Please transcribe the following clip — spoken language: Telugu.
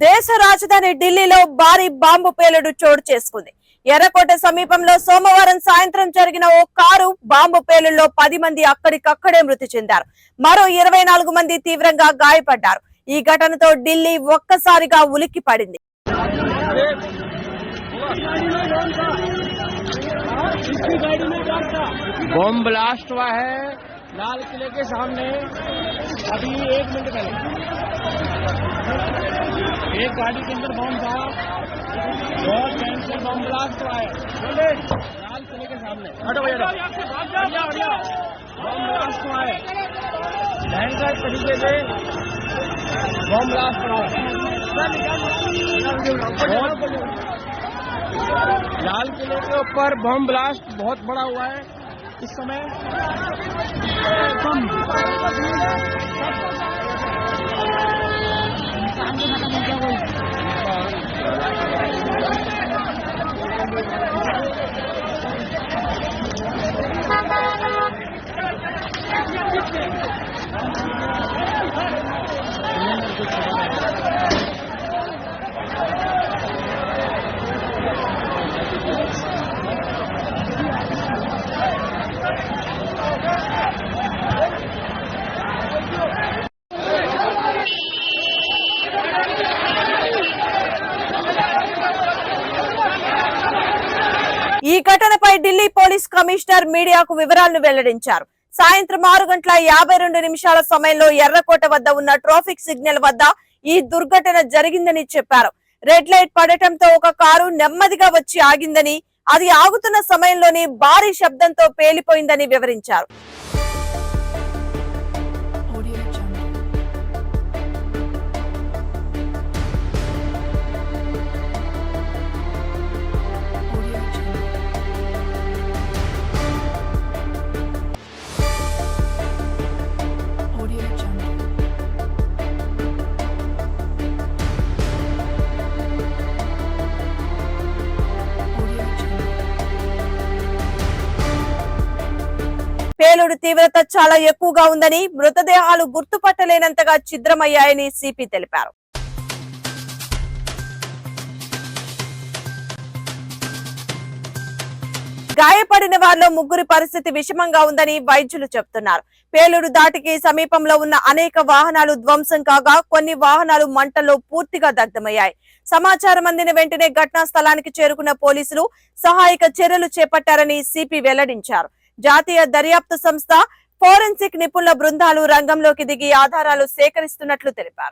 దేశ రాజధాని ఢిల్లీలో భారీ బాంబు పేలుడు చోటు చేసుకుంది ఎర్రకోట సమీపంలో సోమవారం సాయంత్రం జరిగిన ఓ కారు బాంబు పేలుడులో పది మంది అక్కడికక్కడే మృతి చెందారు మరో ఇరవై నాలుగు మంది తీవ్రంగా గాయపడ్డారు ఈ ఘటనతో ఢిల్లీ ఒక్కసారిగా ఉలిక్కి పడింది बॉम्ब ब्लास्ट हुआ है लाल किले के सामने अभी एक मिनट पहले एक गाड़ी के अंदर बॉम्ब था। बहुत कैंसर बॉम्ब ब्लास्ट हुआ है। बोले लाल किले के सामने। हटो भैया। बॉम्ब ब्लास्ट हुआ है। भयंकर तरीके से बॉम्ब ब्लास्ट हुआ है। लाल किले के ऊपर बम ब्लास्ट बहुत बड़ा हुआ है। इस समय। ఈ ఘటనపై ఢిల్లీ పోలీస్ కమిషనర్ మీడియాకు వివరాలను వెల్లడించారు. సాయంత్రం ఆరు గంటల యాభై రెండు నిమిషాల సమయంలో ఎర్రకోట వద్ద ఉన్న ట్రాఫిక్ సిగ్నల్ వద్ద ఈ దుర్ఘటన జరిగిందని చెప్పారు. రెడ్ లైట్ పడటంతో ఒక కారు నెమ్మదిగా వచ్చి ఆగిందని అది ఆగుతున్న సమయంలోనే భారీ శబ్దంతో పేలిపోయిందని వివరించారు. పేలుడు తీవ్రత చాలా ఎక్కువగా ఉందని మృతదేహాలు గుర్తుపట్టలేనంతగా ఛిద్రమయ్యాయని సిపి తెలిపారు. గాయపడిన వారిలో ముగ్గురి పరిస్థితి విషమంగా ఉందని వైద్యులు చెబుతున్నారు. పేలుడు దాటికి సమీపంలో ఉన్న అనేక వాహనాలు ధ్వంసం కాగా కొన్ని వాహనాలు మంటల్లో పూర్తిగా దగ్ధమయ్యాయి. సమాచారం అందిన వెంటనే ఘటనా స్థలానికి చేరుకున్న పోలీసులు సహాయక చర్యలు చేపట్టారని సిపి వెల్లడించారు. జాతీయ దర్యాప్తు సంస్థ ఫోరెన్సిక్ నిపుణుల బృందాలు రంగంలోకి దిగి ఆధారాలు సేకరిస్తున్నట్లు తెలిపారు.